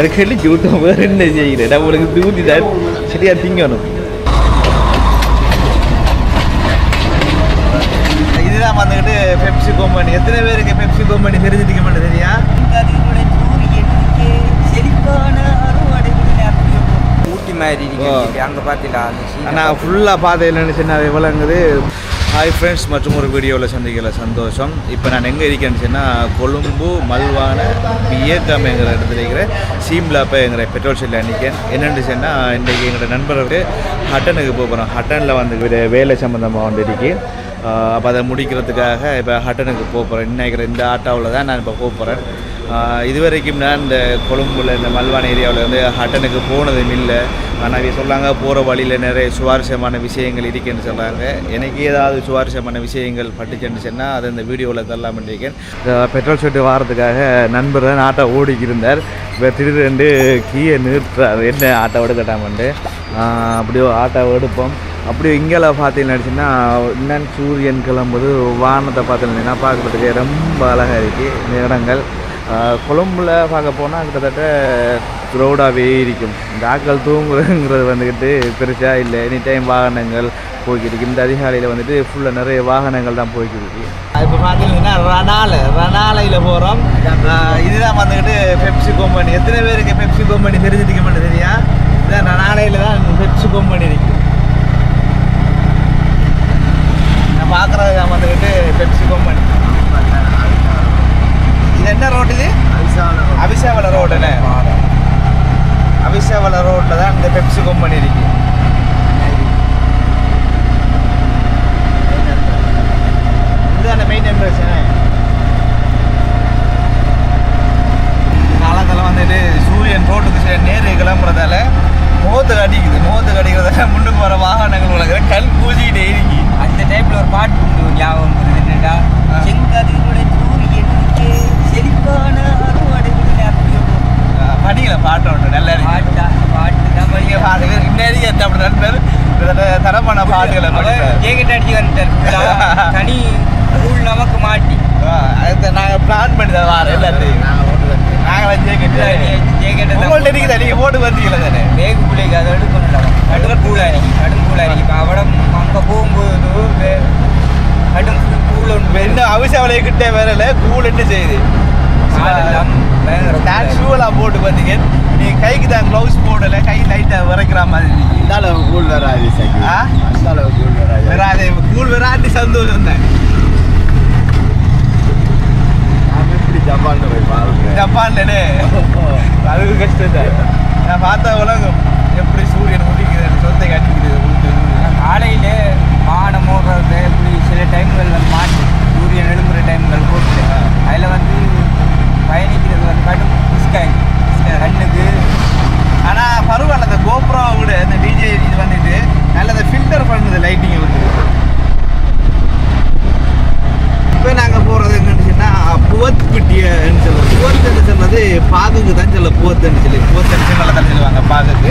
அடிக்கடி ஜூட்டம் வேறு என்ன செய்கிறேன் நம்மளுக்கு தூதி தான் சரியா திங்கணும் இதுதான் வந்துக்கிட்டு பெப்சி கம்பெனி எத்தனை பேருக்கு பெப்சி கம்பெனி தெரிஞ்சிருக்க மாட்டேன் சரியா ஊட்டி மாதிரி அங்கே பார்த்தீங்களா ஆனால் ஃபுல்லாக பாதையில் சொன்னால் விளங்குது ஹாய் ஃப்ரெண்ட்ஸ் மற்றும் ஒரு வீடியோவில் சந்திக்கல சந்தோஷம். இப்போ நான் எங்கே இருக்கேன்னு சொன்னால் கொழும்பு மல்வான இயக்கம்ங்கிற இடத்துல இருக்கிற சீம்லாப்பங்கிற பெட்ரோல் ஷெல்லில் நிற்கேன் என்னென்னு சொன்னால் இன்றைக்கி எங்களோட நண்பர்களுக்கு ஹட்டனுக்கு போக போகிறோம் ஹட்டனில் வந்து வேலை சம்மந்தமாக வந்துருக்கு அப்போ அதை முடிக்கிறதுக்காக இப்போ ஹட்டனுக்கு போக போகிறேன் இன்னைக்கிற இந்த ஆட்டோவில் தான் நான் இப்போ போக போகிறேன் இது வரைக்கும் நான் இந்த கொழும்புல இந்த மல்வான ஏரியாவில் வந்து ஹட்டனுக்கு போனதும் இல்லை. ஆனால் அவங்க சொல்லாங்க போகிற வழியில் நிறைய சுவாரஸ்யமான விஷயங்கள் இருக்குன்னு சொல்கிறாங்க எனக்கு ஏதாவது சுவாரஸ்யமான விஷயங்கள் பட்டுச்சுன்னு சொன்னால் அதை இந்த வீடியோவில் தரலாம் பண்ணியிருக்கேன் பெட்ரோல் ஷெட்டு வாரத்துக்காக நண்பர் தான் ஆட்டோ ஓடிக்கிருந்தார். இப்போ திடீரெண்டு கீயை நிறுத்துறாரு. என்ன ஆட்டோ எடுக்கட்டாமண்டு? அப்படியோ ஆட்டோ எடுப்போம். அப்படியே இங்கெல்லாம் பார்த்தீங்கன்னு இன்னும் சூரியன் கிளம்புது. வானத்தை பார்த்தீங்கன்னா பார்க்குறதுக்கு ரொம்ப அழகாக இருக்குது இந்த இடங்கள். கொழம்புல பார்க்க போனால் கிட்டத்தட்ட க்ரௌடாகவே இருக்கும் இந்த ஆட்கள் தூங்குறதுங்கிறது வந்துக்கிட்டு பெருசாக இல்லை. எனி டைம் வாகனங்கள் போய்க்கிருக்கு இந்த அதிகாலையில் வந்துட்டு ஃபுல்லாக நிறைய வாகனங்கள் தான் போய்க்கிருக்கு இப்போ பார்த்தீங்கன்னா ரனால ரனாலையில் போகிறோம் இதுதான் வந்துக்கிட்டு பெப்சி கம்பெனி எத்தனை பேருக்கு பெப்சி கம்பெனி தெரிஞ்சிருக்க மாட்டேன் தெரியா இதான் ரனாலையில் தான் பெப்சி கம்பெனி இருக்குது நான் பார்க்குறது தான் வந்துக்கிட்டு பெப்சி கம்பெனி இது என்ன ரோடு இது அபிஷேவல ரோடுண்ணே அபிஷேவல ரோட்டில் தான் இந்த பெப்சி கம்பெனி இருக்கு இதுதான் மெயின் என்ட்ரன்ஸ் காலத்தில் வந்துட்டு சூரியன் ரோட்டுக்கு சே- நேரு கிளம்புறதால முகத்துக்கு அடிக்குது முகத்துக்கு அடிக்கிறதால முன்னுக்கு வர வாகனங்கள் உலகிற கல் பூசிக்கிட்டே இருக்கு அந்த டைப்ல ஒரு பாட்டு உண்டு ஞாபகம் வருது என்னடா ஆ. செங்கதிருடைய சூரியனுக்கு செழிப்பான அறுவடைகளில் அப்படியே படிக்கல பாட்டு ஒன்று நல்லா இருக்கு. பாட்டா பாட்டு தான் எத்த அப்படி நண்பர் கிட்டத்தட்ட தரமான பாட்டுகளை ஜேக்கெட் அடிச்சு வந்துட்டார். தனி ரூல் நமக்கு மாட்டி. நாங்கள் பிளான் பண்ணி தான் வாரம் எல்லாத்தையும். நாங்களாம் ஜேக்கெட்டு ஜேக்கெட் உங்கள்ட்ட இருக்குதா நீங்கள் போட்டு வந்தீங்களா தானே? வேகு பிள்ளைக்கு அதை எடுக்கணும் கடும் கூலாரி கடும் கூலாரி இப்போ அவடம் அங்கே போகும்போது கடும் கூல ஒன்று இன்னும் அவசியம் கிட்டே வரல கூல் என்ன செய்யுது நான். ஷூவெல்லாம் போட்டு பார்த்தீங்க. நீ கைக்கு தான் க்ளவுஸ் போடல கை லைட்டாக விரைக்கிற மாதிரி. அந்த அளவு கூழ் வராது? அந்த அளவு கூழ் வராது. வராது கூல் வராட்டி சந்தோஷம் தான். நான் எப்படி ஜப்பான் போய் வாழ்றேன் ஜப்பான்லனே. அது கஷ்டம் தான். நான் பார்த்த உலகம் எப்படி சூரியன் உதிக்குது சொத்தை கட்டிக்குது காலையில வானம் ஓடுறது இப்படி சில டைம்கள் வந்து மாட்டு சூரியன் எழும்புற டைம்கள் போட்டு அதில் வந்து பயணிக்கிறது வந்து கடும் ரிஸ்காகி கண்ணுக்கு ஆனால் பரவாயில்ல அந்த கோப்ரோவை விட இந்த டிஜே இது வந்துட்டு நல்லதை ஃபில்டர் பண்ணுது லைட்டிங் வந்து இப்போ நாங்கள் போகிறது எங்கன்னு சொன்னால் புவத்பிட்டியன்னு சொல்லுவோம் புவத்துன்னு சொன்னது பாகுக்கு தான் சொல்ல புவத்துன்னு சொல்லி. புவத்துன்னு நல்லா தான் சொல்லுவாங்க பாகுக்கு.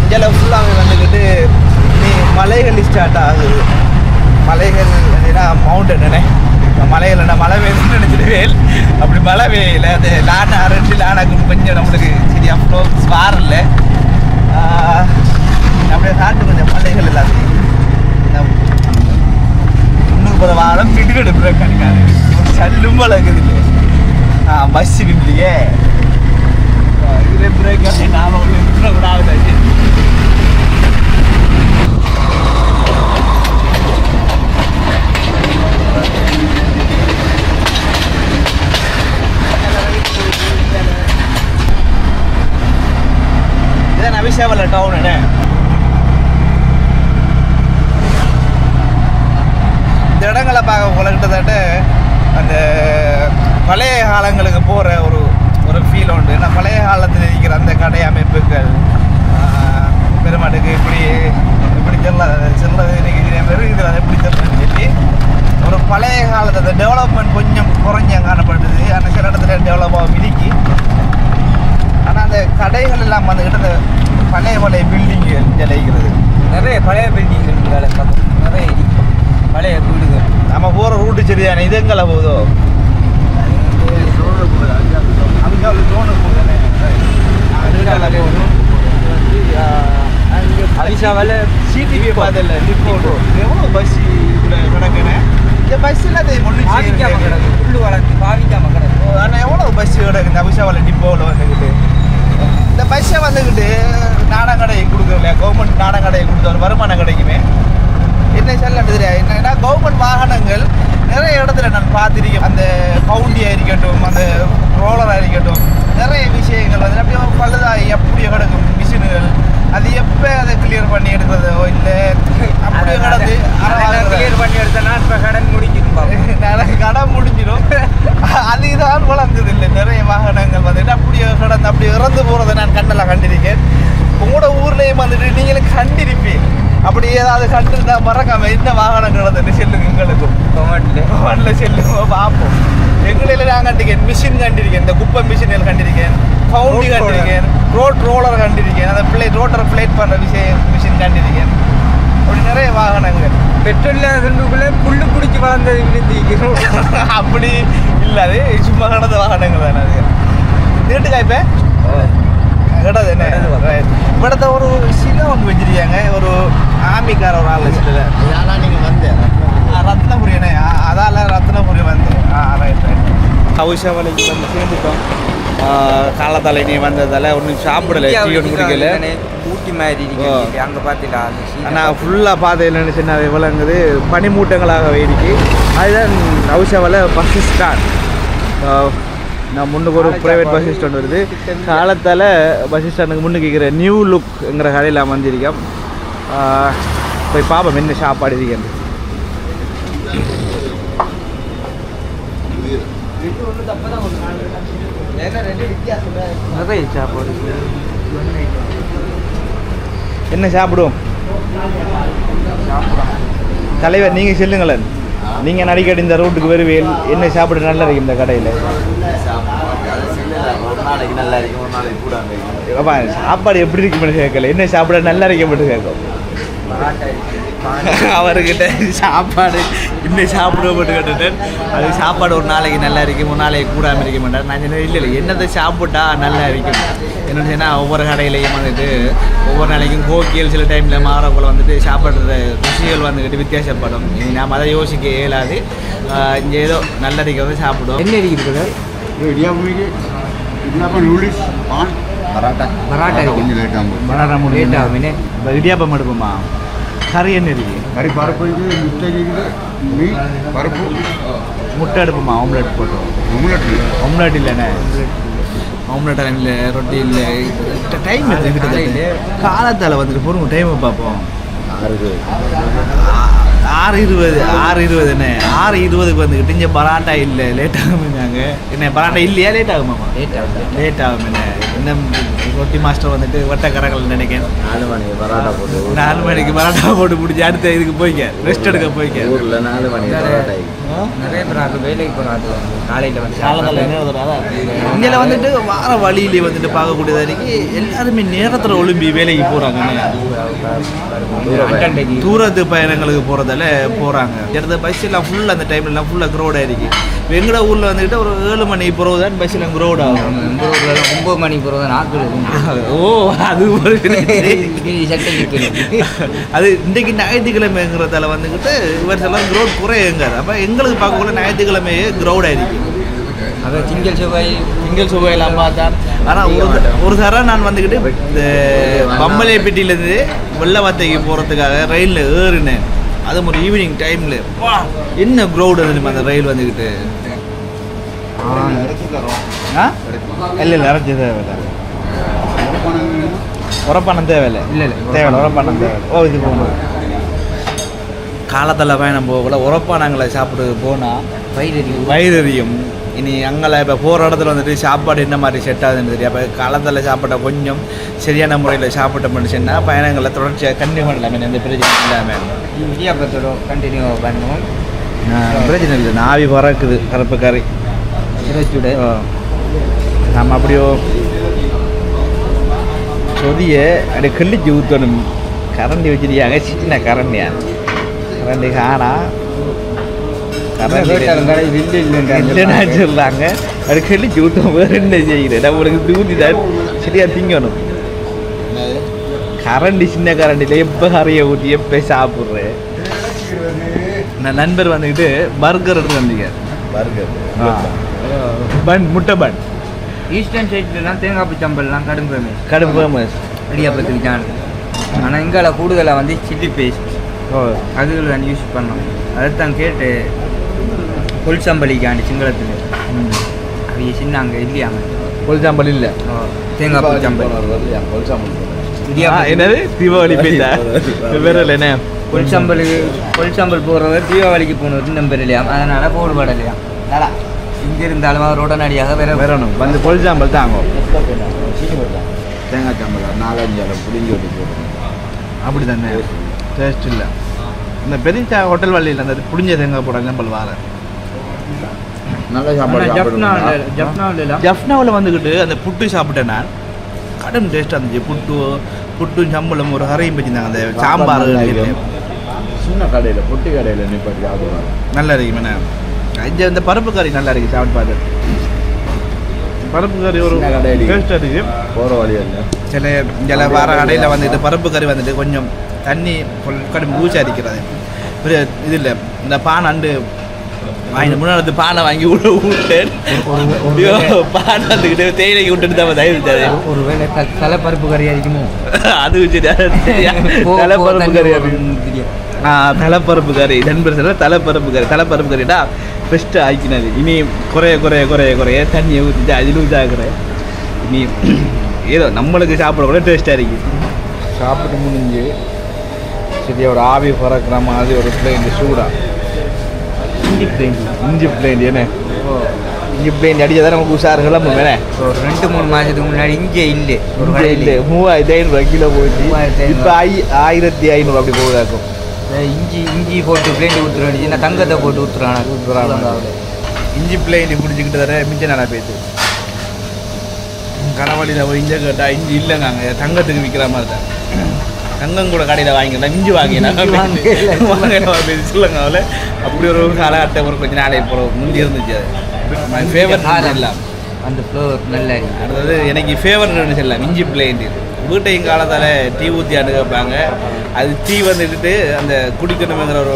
இங்கே ஃபுல்லாக வந்துக்கிட்டு நீ மலைகள் ஸ்டார்ட் ஆகுது. மலைகள் மவுண்டனே மலைகள் மழை பெய்யுதுன்னு நினச்சிடுவேன் அப்படி மழை பெய்யல. அது லானா ரெண்டு லானாக்கு கொஞ்சம் நம்மளுக்கு சரியா ஃப்ளோ வாரல. அப்படியே நாட்டு கொஞ்சம் மலைகள் எல்லாத்தையும் முன்னூறு பத வாரம் பிடுகடு பிரேக் ஒரு சல்லும் வளர்க்குது இல்லை ஆ பஸ் இல்லையே. இதே பிரேக் நாம ஒன்று கூட சேவல இதான் டவுன் இந்த இடங்களை பார்க்க போல கிட்டத்தட்ட அந்த பழைய காலங்களுக்கு போகிற ஒரு ஒரு ஃபீல் உண்டு. ஏன்னா பழைய காலத்தில் இருக்கிற அந்த கடை அமைப்புகள் பெருமாட்டுக்கு இப்படி இப்படி தெரியல செல்லது இன்னைக்கு பெருகுது அது எப்படி தெரியலன்னு சொல்லி ஒரு பழைய காலத்தில் அந்த டெவலப்மெண்ட் கொஞ்சம் குறைஞ்ச காணப்படுது ஆனால் சில இடத்துல டெவலப்பாக மிதிக்கி. ஆனால் அந்த கடைகள் எல்லாம் வந்துக்கிட்டு அந்த பழைய பழைய பில்டிங்குகள் நிலைக்கிறது நிறைய பழைய பில்டிங் வேலை நிறைய. பழைய வீடுகள். நம்ம போகிற ரூட்டு சரிதானே இது எங்களை போகுதோ. அதுக்காக லோனு போகுதானே அவிஷாவில் சிடிவி பார்த்தல நிப்போ எவ்வளோ பஸ் இதில் கிடக்குன்னு இந்த பஸ்ஸில் அதை ஒன்றும் பாவிக்காம கிடக்கு புல்லு வளர்த்து பாவிக்காம கிடக்கு ஆனால் எவ்வளோ பஸ் கிடக்கு இந்த அபிஷாவில் டிப்போவில் வந்துக்கிட்டு இந்த பஸ்ஸை வந்துக்கிட்டு நாடகடை கொடுக்குறல கவர்மெண்ட் நாடகடை கொடுத்த ஒரு வருமானம் கிடைக்குமே. என்ன சொல்ல தெரியாது என்னன்னா கவர்மெண்ட் வாகனங்கள் நிறைய இடத்துல நான் பார்த்துருக்கேன். அந்த கவுண்டியாக இருக்கட்டும் அந்த ரோலராக இருக்கட்டும் நிறைய விஷயங்கள். வந்து அப்படியே பழுதாகி அப்படியே கிடக்கும் மிஷினுகள் அது எப்போ அதை கிளியர் பண்ணி எடுக்கிறதோ இல்லை அப்படியே கிடந்து கிளியர் பண்ணி எடுத்தனா இப்போ கடன் பாப்போம். நிறைய கடை முடிஞ்சிடும். அதுதான் வளர்ந்தது இல்லை நிறைய வாகனங்கள் வந்துட்டு அப்படியே கடந்து அப்படியே இறந்து போகிறத நான் கண்ணெல்லாம் கண்டிருக்கேன். உங்களோட ஊர்லேயும் வந்துட்டு நீங்களும் கண்டிருப்பீங்க. அப்படி ஏதாவது கண்டிருந்தா மறக்காம என்ன வாகனம் கிடந்துன்னு சொல்லுங்க எங்களுக்கும். கவர்மெண்ட்ல வரல செல்லுங்க பார்ப்போம். எங்களில் நான் கண்டிருக்கேன். மிஷின் கண்டிருக்கேன். இந்த குப்பை மிஷின்கள் கண்டிருக்கேன். ஃபவுண்டி கண்டிருக்கேன். ரோட் ரோலர் கண்டிருக்கேன். அந்த பிளேட் ரோட்டரை பிளேட் பண்ணுற விஷயம் மிஷின் கண்டிருக்கேன். அப்படி நிறைய வாகனங்கள். பெட்ரோல்ல ரெண்டுக்குள்ள புல்லு பிடிச்சி வளர்ந்தது விழுந்திக்கிறோம் அப்படி இல்லை அது சும்மா கடந்த வாகனங்கள் தானே அது. திருட்டு காய்ப்பே கடது என்ன? ஆமிக்கார ஒரு ஆள் சில ஆனால் நீங்கள் வந்தேன் ரத்னபுரியனே அதால ரத்னபுரி வந்து. ஆ ரைட் ரைட் ஹவுஷா வேலைக்கு வந்து சேர்ந்துட்டோம். காலத்தால நீ வந்ததால ஒன்றும் சாப்பிடல டீ ஒன்று குடிக்கல. ஊட்டி மாதிரி. இருக்கு. அங்க சீனை ஆனால் ஃபுல்லாக பாதையில் நினச்சுன்னா எவ்வளோங்குது பனிமூட்டங்களாக வேடிக்கை. அதுதான் ஹவுஷாவில் பஸ் ஸ்டாண்ட் நான் முன்னுக்கு ஒரு ப்ரைவேட் பஸ் ஸ்டாண்ட் வருது. காலத்தால் பஸ் ஸ்டாண்டுக்கு முன்னுக்கு நியூ லுக்ங்கிற கடையில் ஆஹ் போய் பார்ப்போம் என்ன சாப்பாடு இருக்கேன் நிறைய சாப்பாடு என்ன சாப்பிடுவோம்? தலைவர் நீங்கள் சொல்லுங்களேன். நீங்கள் நடிக்கடி இந்த ரோட்டுக்கு வருவேல் என்ன சாப்பிட நல்லா இருக்கு இந்த கடையில்? சாப்பாடு எப்படி இருக்குன்னு கேட்கல. என்ன சாப்பிட நல்லா இருக்கப்பட்டு கேட்கும் பராட்டா இருக்கு அவர்கிட்ட சாப்பாடு இன்னும் சாப்பிடுவோம்னு கேட்டுட்டேன் அது சாப்பாடு ஒரு நாளைக்கு நல்லா இருக்கும் ஒரு நாளைக்கு கூடாமல் இருக்க மாட்டார். நான் சொன்னேன் இல்லை இல்லை என்னத்தை சாப்பிட்டா நல்லா இருக்கும்? என்னன்னு சொன்னால் ஒவ்வொரு கடையிலையும் வந்துட்டு ஒவ்வொரு நாளைக்கும் கோக்கியல் சில டைமில் மாறக்குள்ள வந்துட்டு சாப்பிட்ற ருசிகள் வந்துக்கிட்டு வித்தியாசப்படும். இனி நாம் அதை யோசிக்க இயலாது. இங்கே ஏதோ நல்லடிக்க வந்து சாப்பிடுவோம். என்ன இருக்குது பராட்டா. பராட்டா முடியும் இடியாப்பம் எடுப்போமா? கறி என்ன இருக்கு கறி பருப்பு இருக்குது முட்டை இருக்குது மீன் பருப்பு. முட்டை எடுப்போமா ஆம்லெட் போட்டோம் முன்னெட்டு ஆம்லெட் இல்லைண்ணே. ஆம்லெட் இல்லை ரொட்டி இல்லை. டைம். காலத்தால் வந்துட்டு பொறுங்க டைமை பார்ப்போம் ஆறு ஆறு இருபது ஆறு இருபது என்ன ஆறு இருபதுக்கு வந்துக்கிட்டு இங்கே பராட்டா இல்லை லேட் ஆகுமாங்க என்ன பராட்டா இல்லையா லேட் ஆகுமாமா லேட் ஆகுது லேட் ஆகும் என்ன இன்னும் ரொட்டி மாஸ்டர் வந்துட்டு வட்டக்கரங்கள் நினைக்கிறேன். நாலு மணிக்கு பரோட்டா போட்டு நாலு மணிக்கு பராட்டா போட்டு பிடிச்சி அடுத்த இதுக்கு போய்க்க ரெஸ்ட் எடுக்க போய்க்க. ஊரில் நாலு மணிக்கு பரோட்டா நிறைய பேர் அது வேலைக்கு போனாது காலையில வந்து காலத்தால் இங்கே வந்துட்டு வார வழியிலே வந்துட்டு பார்க்கக்கூடியதா இருக்கு எல்லாருமே நேரத்தில் ஒலிம்பி வேலைக்கு போகிறாங்க தூரத்து பயணங்களுக்கு போகிறதால போகிறாங்க இடத்த பஸ் எல்லாம் ஃபுல்லாக அந்த டைம்லலாம் ஃபுல்லாக க்ரௌடாக இருக்கு எங்கட ஊரில் வந்துட்டு ஒரு ஏழு மணி பிறகு தான் பஸ் எல்லாம் க்ரௌட் ஆகும் எல்லாம் ஒன்பது மணிக்கு பிறகு நாட்கள் ஓ அது ஒரு அது இன்றைக்கு ஞாயிற்றுக்கிழமைங்கிறதால வந்துக்கிட்டு இவர் எல்லாம் க்ரௌட் குறையுங்க அப்போ எங்களுக்கு பார்க்கக்குள்ள ஞாயிற்றுக்கிழமையே க்ரௌடாக இருக்கு அதான் திங்கள் செவ்வாய் திங்கள் சுவையெல்லாம் பார்த்தேன் ஆனால் ஒரு ஒரு தரம் நான் வந்துக்கிட்டு இந்த பம்பலைப்பட்டியிலேருந்து வெள்ளவாத்தைக்கு போகிறதுக்காக ரயிலில் ஏறினேன். அது ஒரு ஈவினிங் டைமில் என்ன க்ரௌடு தெரியுமா அந்த ரயில் வந்துக்கிட்டு இல்லை இல்லை இறச்சி தேவையில்லை. உரப்பணம் தேவையில்லை. இல்ல, இல்ல. தேவையில்லை உரப்பணம் தேவையில்லை ஓ இது போகணும் காலத்தில் பயணம் போகல உரப்பானங்களை சாப்பிட்டு போனால் வயிறு வயிறு எரியும். இனி அங்கே இப்போ போகிற இடத்துல வந்துட்டு சாப்பாடு என்ன மாதிரி செட் ஆகுதுன்னு தெரியும் அப்போ காலத்தில் சாப்பிட்ட கொஞ்சம் சரியான முறையில் சாப்பிட்டோம்னு சொன்னால் பயணங்களை தொடர்ச்சியாக கண்டினியூ பண்ணலாமே. எந்த பிரச்சனை இல்லாமல் இடியாப்பத்தோட கண்டினியூ பண்ணுவோம். பிரச்சனை இல்லை. நாவி பறக்குது கருப்பு கறி சுட. நம்ம அப்படியோ சொதியை அப்படி கிள்ளிச்சு ஊற்றணும் கரண்டி வச்சிருக்காங்க சின்ன கரண்டியா? கரண்டி காணா. இல்லைன்னா இல்லைன்னு சொல்லாங்க அது கிள்ளிச்சு ஊற்றம் வேறு என்ன செய்யுது? நம்மளுக்கு தூதி தான் சரியாக திங்கணும். கரண்டி சின்ன கரண்டியில் எப்போ கறியை ஊற்றி எப்போ சாப்பிட்றேன் நான் நண்பர் வந்துக்கிட்டு பர்கர் எடுத்து வந்தீங்க. பர்கர். பன் முட்டை பன். ஈஸ்டர்ன் சைட்லலாம் தேங்காய் பூ சம்பல்லாம் கடும் ஃபேமஸ் கடும் ஃபேமஸ் இடியாப்பத்துக்கு தான் ஆனால் இங்கால கூடுதலாக வந்து சில்லி பேஸ்ட் ஓ. அதுகள் தான் யூஸ் பண்ணோம் அதைத்தான் கேட்டு புல் சம்பளிக்காண்டி சிங்களத்தில் அவங்க சின்ன அங்கே இல்லையாங்க கொல்சாம்பல் இல்லை. தேங்காய் பூ சம்பல். இடியாப்பம் என்னது? தீபாவளி பேசா இல்லை என்ன புல் சம்பலுக்கு புல் சம்பல் போகிறவர் தீபாவளிக்கு போனது நம்பர் இல்லையா? அதனால போடுபடலையா இங்கே இருந்தாலும் அவர் உடனடியாக வேற வரணும் வந்து கொல்சாம்பல் தாங்க தேங்காய் சாம்பல் நாலஞ்சு இடம் புளிஞ்சு போட்டு அப்படி தானே டேஸ்ட் இல்லை. இந்த பெரிய ஹோட்டல் வழியில் அந்த புளிஞ்ச தேங்காய் போட சாம்பல் வார நல்ல சாப்பாடு ஜப்னாவில் வந்துக்கிட்டு அந்த புட்டு சாப்பிட்டேன் நான். கடும் டேஸ்ட்டாக இருந்துச்சு. புட்டு புட்டும் சம்பளம் ஒரு ஹரையும் வச்சுருந்தாங்க அந்த சாம்பார் சின்ன கடையில் பொட்டி கடையில் நிப்பாட்டி சாப்பிடுவாங்க நல்லா இருக்கு மேடம் இங்கே இந்த பருப்பு கறி நல்லா இருக்கு சாப்பிட்டு பார்த்து. பருப்பு கறி ஒரு. டேஸ்ட்டாக இருக்கு. போகிற வழி இல்லை. சில இங்கே வர கடையில் வந்துட்டு பருப்பு கறி வந்துட்டு கொஞ்சம் தண்ணி கடும் பூச்சி அடிக்கிறது. ஒரு இது இல்லை. இந்த பானை அண்டு வாங்கி முன்னாடி பானை வாங்கி விட விட்டேன் பானை வந்துக்கிட்டு தேயிலைக்கு விட்டுட்டு தான் தயவு ஒருவேளை த- தலை பருப்பு கறி அடிக்குமோ அது தலைப்பருப்பு கறி தலைப்பருப்பு கறி. நண்பர் தலைப்பருப்பு கறி. தலைப்பருப்பு கறிடா பெஸ்ட்டு ஆக்கினது. இனி குறைய குறைய குறைய குறைய தண்ணியை ஊற்றிட்டு அதில் ஊற்றாக்குறேன் இனி ஏதோ நம்மளுக்கு சாப்பிட கூட டேஸ்ட்டாக இருக்கு. சாப்பிட்டு முடிஞ்சு சரி ஒரு ஆவி பறக்கிற மாதிரி ஒரு பிளேன் சூடா. இஞ்சி பிளேன் இஞ்சி பிளேன் என்ன இஞ்சி பிளேன் அடிச்சா நமக்கு உஷார் கிளம்பு வேணே ஒரு ரெண்டு மூணு மாதத்துக்கு முன்னாடி இங்கே இல்லை ஒரு கடையில் இல்லை மூவாயிரத்தி ஐநூறுரூவா கிலோ போச்சு. ஐநூறு. இப்போ ஐ ஆயிரத்தி ஐநூறு அப்படி போகுதாக்கும். இஞ்சி இஞ்சி போட்டு பிளேண்ட் ஊற்றுறாடி நான் தங்கத்தை போட்டு ஊற்றுறான் ஊத்துறானா? இஞ்சி பிள்ளைங்க குடிச்சிக்கிட்டு தர மிச்சம் நல்லா கனவழியில் ஒரு இஞ்சி கேட்டா இஞ்சி இல்லைங்க தங்கத்துக்கு விற்கிற மாதிரி தான். தங்கம் கூட கடையில் வாங்கிக்கலாம் இஞ்சி இஞ்சி வாங்கல. வாங்கினா சொல்லுங்க அவளை. அப்படி ஒரு காலகட்டம் ஒரு கொஞ்ச நாளைக்கு போகிற முந்தி இருந்துச்சு அது. மை ஃபேவரட் எல்லாம் அந்த ஃப்ளோர் நல்லா அடுத்தது எனக்கு ஃபேவரட் சொல்லலாம் இஞ்சி பிளேண்டி வீட்டையும் காலத்தால் டீ ஊற்றி அண்டு கேட்பாங்க அது டீ வந்துட்டு அந்த குடிக்கணுங்கிற ஒரு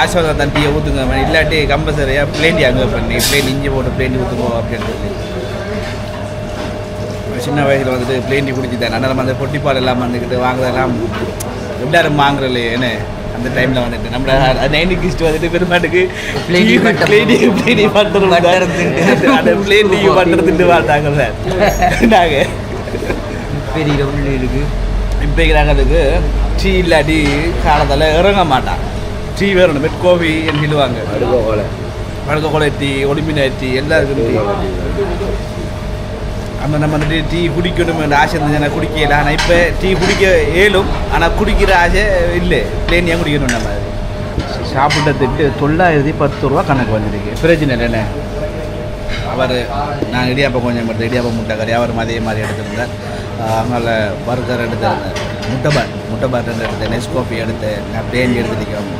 ஆசீர்வாதம் தான் டீயை ஊற்றுங்க இல்லாட்டி கம்பல்சரியாக பிளேண்டி அங்கே பண்ணி பிளேன் இஞ்சி போட்டு பிளேண்டி ஊற்றுக்கோ அப்படின்னு சொல்லி. சின்ன வயசில் வந்துட்டு பிளேண்டி குடிச்சுட்டேன். நல்லா நம்ம அந்த பொட்டிப்பால் எல்லாம் வந்துக்கிட்டு வாங்குறதெல்லாம் எல்லாரும் வாங்குறல என்ன? அந்த டைமில் வந்துட்டு நம்ம நைன்டி கிஸ்ட் வந்துட்டு பெருமாட்டுக்கு பிளேண்டி பட்டம் பட்டம் திண்டு. அந்த பிளேண்டி பட்டம் திண்டு பார்த்தாங்க நாங்கள் பெரிய உள்ள இருக்கு. இப்போ இருக்கிறாங்களுக்கு டீ இல்லாட்டி காலத்தால் இறங்க மாட்டான் டீ வேணும் பெட் கோபி என்று சொல்லுவாங்க. அடுக்க கோலை. வழக்க கொலை டீ ஒளிமின டீ எல்லாருக்கும் டீ அந்த நம்ம வந்துட்டு டீ குடிக்கணும் ஆசை இருந்துச்சுன்னா குடிக்கல. ஆனால் இப்போ டீ குடிக்க ஏலும் ஆனால் குடிக்கிற ஆசை இல்லை. பிளேன் ஏன் குடிக்கணும் நம்ம. சாப்பிட்டதுக்கு தொள்ளாயிரத்தி பத்து ரூபா கணக்கு வந்துருக்கு. பிரச்சனை இல்லைண்ணே அவர் நான் இடியாப்பம் கொஞ்சம் எடுத்து இடியாப்பம் முட்டை கறி அவர் அதே மாதிரி எடுத்திருந்தார். அதனால் பர்கர் எடுத்திருந்தேன் முட்டை பாட் முட்டை பாட் எடுத்து எடுத்தேன் எடுத்து எடுத்தேன் நான் பிளேன்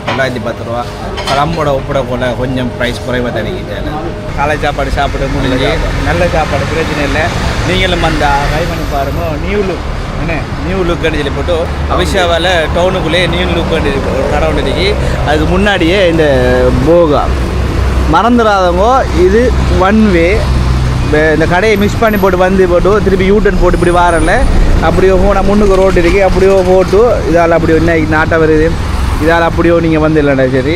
தொள்ளாயிரத்தி பத்து ரூபா. பழம்போட ஒப்பிட போல கொஞ்சம் ப்ரைஸ் குறைவாக தருகிட்டேன் காலை சாப்பாடு சாப்பிட முடிஞ்சு நல்ல சாப்பாடு பிரச்சனை இல்லை. நீங்களும் அந்த ட்ரை பண்ணி பாருங்க. நியூ லுக் என்ன? நியூ லுக் சொல்லி போட்டு அபிஷாவால் டவுனுக்குள்ளேயே நியூ லுக் ஒரு கடை ஒன்று இருக்கு. அதுக்கு முன்னாடியே இந்த போகா. மறந்துடாதவங்க இது ஒன் வே இந்த கடையை மிஸ் பண்ணி போட்டு வந்து போட்டு திருப்பி யூட்டன் போட்டு இப்படி வாரல. அப்படியோ போன முன்னுக்கு ரோடு இருக்கு. அப்படியோ போட்டு இதால் அப்படியோ என்ன நாட்டை வருது. இதால் அப்படியோ நீங்கள் வந்து இல்லைண்ணா சரி.